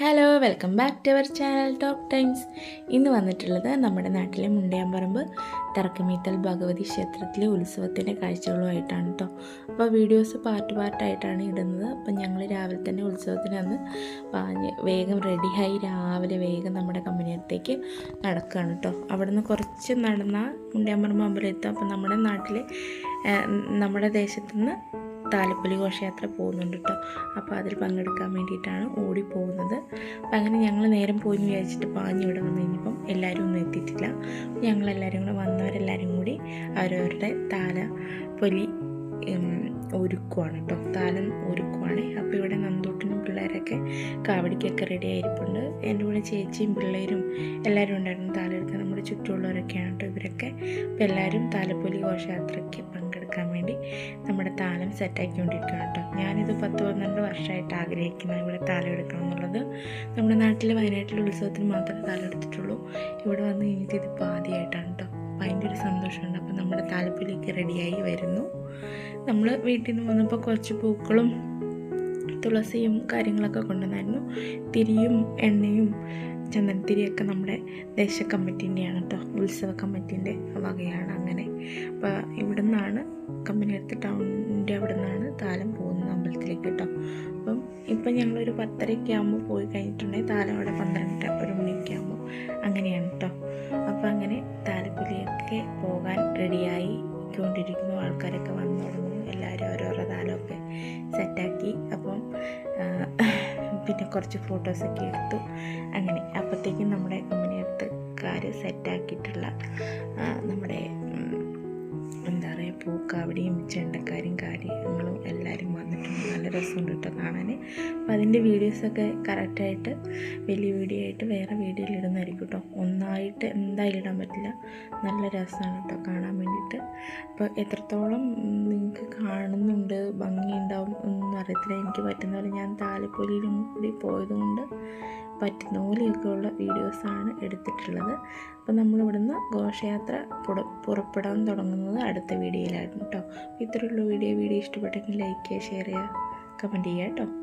Hello welcome back to our channel talk times ഇന്ന് വന്നിട്ടുള്ളത് നമ്മുടെ നാട്ടിലെ മുണ്ടയാമ്പറമ്പ് തറക്കമീത്തൽ ഭഗവതി ക്ഷേത്രത്തിലെ ഉത്സവത്തിന്റെ കാഴ്ചകളുമായിട്ടാണ് കേട്ടോ അപ്പോൾ വീഡിയോസ് പാർട്ട് പാർട്ടായിട്ടാണ് ഇടുന്നത്. അപ്പം ഞങ്ങൾ രാവിലെ തന്നെ ഉത്സവത്തിന് അന്ന് പാഞ്ഞ് വേഗം റെഡിയായി രാവിലെ വേഗം നമ്മുടെ കമ്പനിയത്തേക്ക് നടക്കുകയാണ് കേട്ടോ അവിടുന്ന് കുറച്ച് നടന്നാൽ മുണ്ടയാമ്പറമ്പ് അമ്പലം എത്തും. അപ്പം നമ്മുടെ നാട്ടിലെ നമ്മുടെ ദേശത്തു നിന്ന് താലപ്പൊലി ഘോഷയാത്ര പോകുന്നുണ്ട് കേട്ടോ അപ്പോൾ അതിൽ പങ്കെടുക്കാൻ വേണ്ടിയിട്ടാണ് ഓടി പോകുന്നത്. അപ്പം അങ്ങനെ ഞങ്ങൾ നേരം പോയി വിചാരിച്ചിട്ട് പാഞ്ഞ് ഇവിടെ വന്നു കഴിഞ്ഞപ്പം എല്ലാവരും ഒന്നും എത്തിയിട്ടില്ല. ഞങ്ങളെല്ലാവരും കൂടെ വന്നവരെല്ലാവരും കൂടി അവരവരുടെ താല പൊലി ഉം, ഒരുക്കുവാണ് കേട്ടോ താലം ഒരുക്കുവാണ്. അപ്പോൾ ഇവിടെ നന്തോട്ടിനും പിള്ളേരൊക്കെ കാവടിക്കൊക്കെ റെഡി ആയിരിപ്പുണ്ട്. എന്റെ കൂടെ ചേച്ചിയും പിള്ളേരും എല്ലാവരും ഉണ്ടായിരുന്നു. താലെടുക്കാൻ നമ്മുടെ ചുറ്റുമുള്ളവരൊക്കെയാണ് കേട്ടോ ഇവരൊക്കെ. അപ്പോൾ എല്ലാവരും താലപ്പൊലി ഘോഷയാത്രയ്ക്ക് പങ്കെടുക്കാൻ വേണ്ടി നമ്മുടെ താലം സെറ്റാക്കിക്കൊണ്ടിരിക്കുകയാണ് കേട്ടോ. ഞാനിത് പത്ത് പന്ത്രണ്ട് വർഷമായിട്ട് ആഗ്രഹിക്കുന്നത് ഇവിടെ താലം എടുക്കണം എന്നുള്ളത്. നമ്മുടെ നാട്ടിലെ വയനാട്ടിലെ ഉത്സവത്തിന് മാത്രമേ താലം എടുത്തിട്ടുള്ളൂ. ഇവിടെ വന്ന് കഴിഞ്ഞിട്ട് ഇതിപ്പോൾ ആദ്യമായിട്ടാണ് കേട്ടോ. അപ്പോൾ അതിന്റെ ഒരു സന്തോഷമുണ്ട്. അപ്പോൾ നമ്മുടെ താലപ്പൊലിക്ക് റെഡിയായി വരുന്നു. നമ്മൾ വീട്ടിൽ നിന്ന് വന്നപ്പോൾ കുറച്ച് പൂക്കളും തുളസിയും കാര്യങ്ങളൊക്കെ കൊണ്ടുവന്നായിരുന്നു. തിരിയും എണ്ണയും ചന്ദനത്തിരിയൊക്കെ നമ്മുടെ ദേശ കമ്മിറ്റീന്റെയാണ് കേട്ടോ. ഉത്സവ കമ്മിറ്റീന്റെ വകയാണ് അങ്ങനെ. അപ്പോൾ ഇവിടെ നിന്നാണ് അടുത്ത് ടൗണിന്റെ അവിടെ നിന്നാണ് താലം പോകുന്നത് അമ്പലത്തിലേക്ക് കേട്ടോ. അപ്പം ഇപ്പം ഞങ്ങളൊരു പത്തരയ്ക്ക് ആകുമ്പോൾ പോയി കഴിഞ്ഞിട്ടുണ്ടെങ്കിൽ താലം അവിടെ പന്ത്രണ്ട് ഒരു മണിയൊക്കെ ആകുമ്പോൾ അങ്ങനെയാണ് കേട്ടോ അപ്പം അങ്ങനെ താലപ്പൊലിയൊക്കെ പോകാൻ റെഡിയായി കൊണ്ടിരിക്കുന്നു ആൾക്കാരൊക്കെ വന്നു തുടങ്ങുന്നു എല്ലാവരും ഓരോരോ താലമൊക്കെ സെറ്റാക്കി. അപ്പം പിന്നെ കുറച്ച് ഫോട്ടോസൊക്കെ എടുത്തു. അങ്ങനെ അപ്പോഴത്തേക്കും നമ്മുടെ കമ്പനി അടുത്തുകാർ സെറ്റാക്കിയിട്ടുള്ള നമ്മുടെ പൂക്കാവടിയും ചെണ്ടക്കാരും കാര്യങ്ങളും എല്ലാവരും വന്നിട്ടുണ്ട്. നല്ല രസമുണ്ട് കേട്ടോ കാണാൻ അപ്പോൾ അതിന്റെ വീഡിയോസൊക്കെ കറക്റ്റായിട്ട് വലിയ വീഡിയോ ആയിട്ട് വേറെ വീഡിയോയിൽ ഇടുന്നതായിരിക്കും കേട്ടോ. ഒന്നായിട്ട് എന്തായാലും ഇടാൻ പറ്റില്ല. നല്ല രസമാണ് കേട്ടോ കാണാൻ വേണ്ടിയിട്ട്. അപ്പോൾ എത്രത്തോളം നിങ്ങൾക്ക് കാണുന്നുണ്ട് ഭംഗിയുണ്ടാവും ഒന്നും അറിയത്തില്ല. എനിക്ക് പറ്റുന്ന പോലെ ഞാൻ താലപ്പൊലിയിലും കൂടി പോയതുകൊണ്ട് പറ്റുന്ന പോലെയൊക്കെ ഉള്ള വീഡിയോസാണ് എടുത്തിട്ടുള്ളത്. അപ്പോൾ നമ്മളിവിടുന്ന് ഘോഷയാത്ര പുറ പുറപ്പെടാൻ തുടങ്ങുന്നത് അടുത്ത വീഡിയോയിലായിരുന്നു കേട്ടോ ഇത്രയുള്ള വീഡിയോ. വീഡിയോ ഇഷ്ടപ്പെട്ടെങ്കിൽ ലൈക്ക് ചെയ്യുക ഷെയർ ചെയ്യുക കമന്റ് ചെയ്യുക കേട്ടോ